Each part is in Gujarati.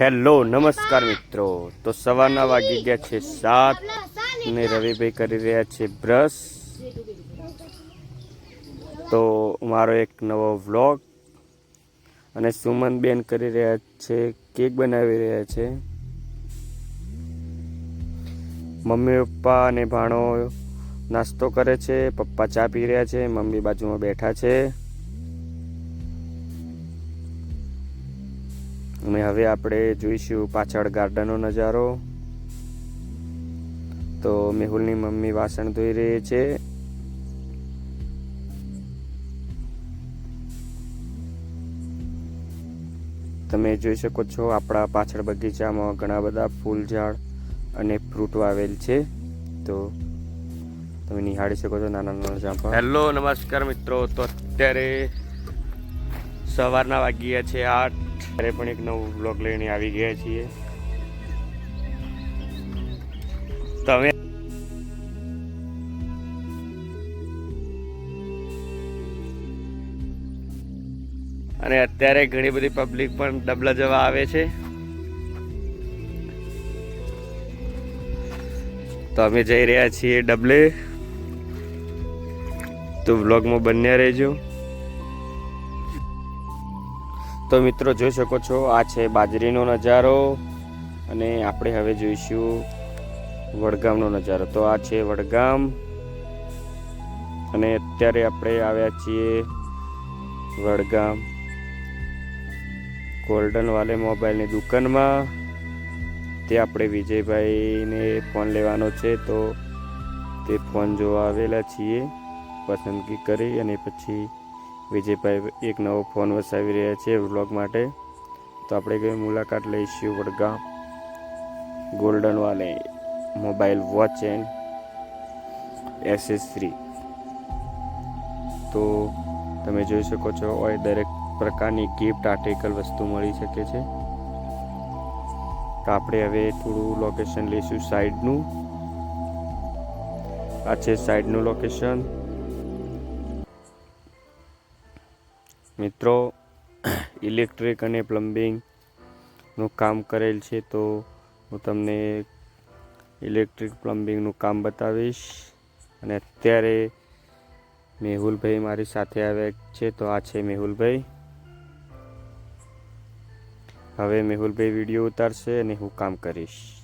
હેલો, નમસ્કાર મિત્રો. તો સવારના વાગી ગયા છે સાત ને રવિભાઈ કરી રહ્યા છે બ્રશ. તો મારો એક નવો વ્લોગ. અને સુમનબેન કરી રહ્યા છે, કેક બનાવી રહ્યા છે. મમ્મી, પપ્પા અને ભાણો નાસ્તો કરે છે, પપ્પા ચા પી રહ્યા છે, મમ્મી બાજુમાં બેઠા છે. અને હવે આપણે જોઈશું પાછળ ગાર્ડનનો નજારો. તો મેહુલની મમ્મી વાસણ ધોઈ રહી છે. તમે જોઈ શકો છો આપણા પાછળ બગીચામાં ઘણા બધા ફૂલ ઝાડ અને ફ્રૂટ વાવેલ છે. તો તમે નિહાળી શકો છો નાના નાના જાંબા. હેલો, નમસ્કાર મિત્રો. તો અત્યારે સવારના વાગ્યા છે આઠ. ત્યારે પણ એક નવું બ્લોગ લઈને આવી ગયા છીએ. તમે અને અત્યારે ઘણી બધી પબ્લિક પણ ડબલા જવા આવે છે. તો અમે જઈ રહ્યા છીએ ડબલે. તો વ્લોગમાં બન્યા રહેજો. તો મિત્રો જોઈ શકો છો, આ છે બાજરીનો નજારો અને આપણે હવે જોઈશું વડગામનો નજારો. તો આ છે વડગામ અને અત્યારે આપણે આવ્યા છીએ વડગામ. ગોલ્ડન વાલે મોબાઈલની દુકાનમાં. તે આપણે વિજયભાઈને ફોન લેવાનો છે, તો તે ફોન જોવા આવેલા છીએ. પસંદગી કરી અને પછી વિજયભાઈ એક નવો ફોન વસાવી રહ્યા છે વ્લોગ માટે. તો આપણે કઈ મુલાકાત લઈશું વડગામ ગોલ્ડન વાલે મોબાઈલ વોચ એન્ડ એસેસરી તો તમે જોઈ શકો છો હોય દરેક પ્રકારની ગિફ્ટ આર્ટિકલ વસ્તુ મળી શકે છે. તો આપણે હવે થોડું લોકેશન લઈશું સાઈડનું આ છે સાઈડનું લોકેશન મિત્રો ઇલેક્ટ્રિક અને પ્લમ્બિંગનું કામ કરેલ છે, તો હું તમને ઇલેક્ટ્રિક પ્લમ્બિંગનું કામ બતાવીશ. અને અત્યારે મેહુલભાઈ મારી સાથે આવ્યા છે, તો આ છે મેહુલભાઈ. હવે મેહુલભાઈ વીડિયો ઉતારશે અને હું કામ કરીશ.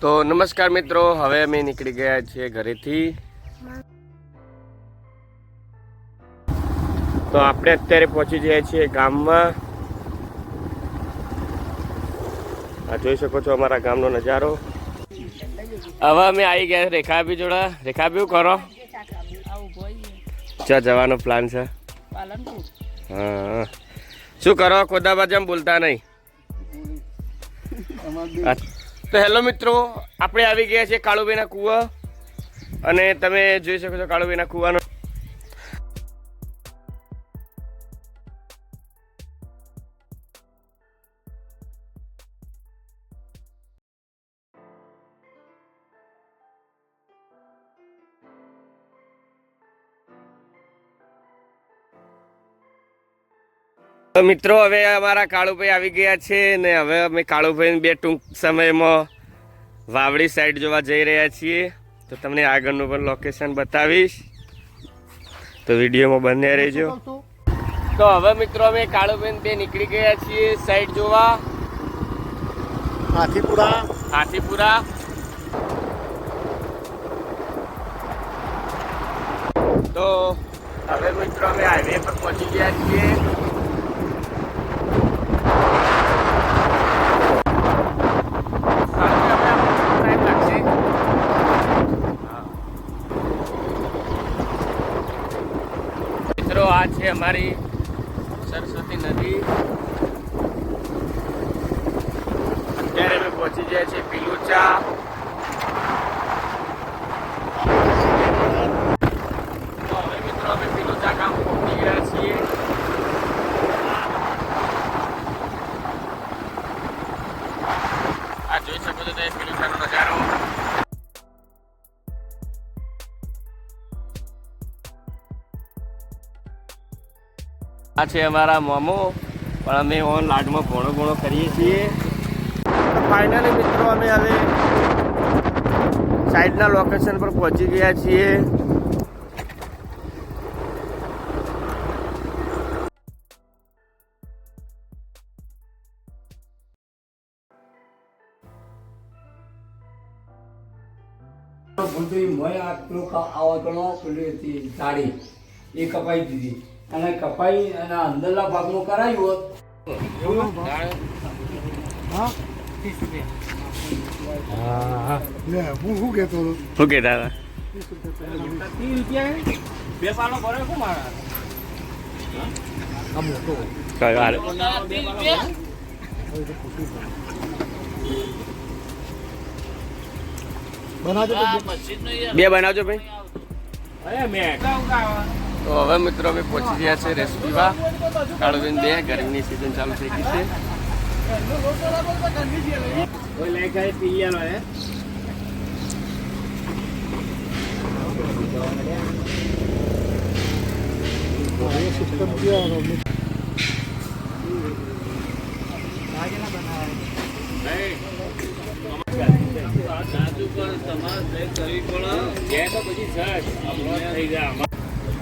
તો નમસ્કાર મિત્રો હવે અમે નીકળી ગયા છીએ ઘરેથી. તો આપણે અત્યારે પહોંચી ગયા છીએ ગામમાં. આ જોઈ શકો છો અમારા ગામનો નજારો. હવે અમે આવી ગયા રેખાબી જોડા. રેખાબી કરો? ચા જવાનો પ્લાન છે? હા શું કરો? ખોદાબાદ જેમ બોલતા નહીં? તો હેલો મિત્રો, આપણે આવી ગયા છીએ કાળુભાઈના કુવા. અને તમે જોઈ શકો છો કાળુભાઈના કુવાનો તો મિત્રો હવે અમારા કાળુભાઈ આવી ગયા છે ને હવે અમે કાળુભાઈ બે ટૂંક સમયમાં વાવડી સાઈડ જોવા જઈ રહ્યા છીએ. તો તમને આગળનું પણ લોકેશન બતાવીશ. તો વિડીયોમાં બંને રહેજો. તો હવે મિત્રો અમે કાળુભાઈ બે નીકળી ગયા છીએ સાઈડ જોવા. હાથીપુરા. હાથીપુરા. તો હવે મિત્રો અમે હાઈવે પર પહોંચી ગયા છીએ ટાઈમ લાગશે મિત્રો આ છે અમારી સરસ્વતી નદી. અત્યારે અમે પહોંચી ગયા છીએ પીલુચા. તો જોઈ શકો છો તમે પીલુચાનો નજારો. આ છે અમારા મોમો. પણ અમે ઓન લાડમાં ઘણો ઘણો કરીએ છીએ. ફાઇનલી મિત્રો, અમે હવે સાઈડના લોકેશન પર પહોંચી ગયા છીએ. ભૂલથી મેં આ પેલું આવો પેલી હતી સાડી એ કપાઈ દીધી. અને કપાઈ અને અંદરના ભાગનું કરાયું હોત. હું. શું કહેતો હતો? શું કહેતા હતા? કઈ વાર બનાવજો તો બે. બનાવજો ભાઈ. તો હવે મિત્રો અમે પહોંચી ગયા છે રેસ્પીવા કાળુબેન બે ગરમીની સિઝન ચાલુ થઈ ગઈ છે.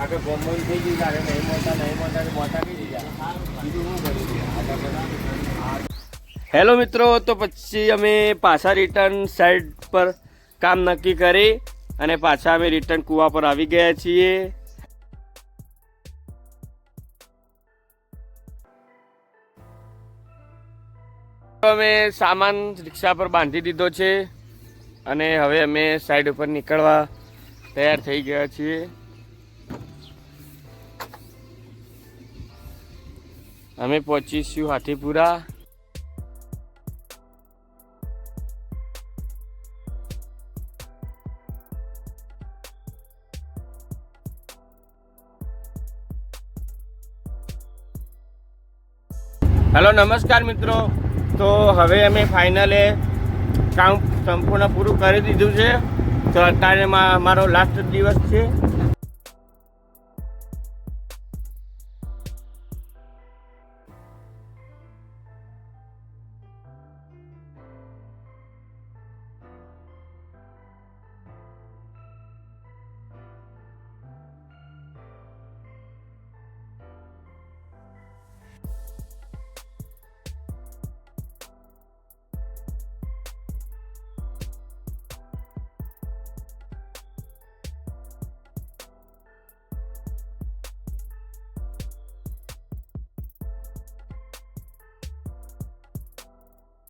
ક્યાં હેલો મિત્રો, તો પછી અમે પાછા રિટર્ન સાઈડ પર કામ નક્કી કરી અને પાછા અમે રિટર્ન કુવા પર આવી ગયા છીએ. અમે સામાન રિક્ષા પર બાંધી દીધો છે અને હવે અમે સાઈડ ઉપર નીકળવા તૈયાર થઈ ગયા છીએ. અમે પહોંચીશું હાથીપુરા. હેલો, નમસ્કાર મિત્રો. તો હવે અમે ફાઇનલે કામ સંપૂર્ણ પૂરું કરી દીધું છે. તો અત્યારે મા- અમારો લાસ્ટ દિવસ છે.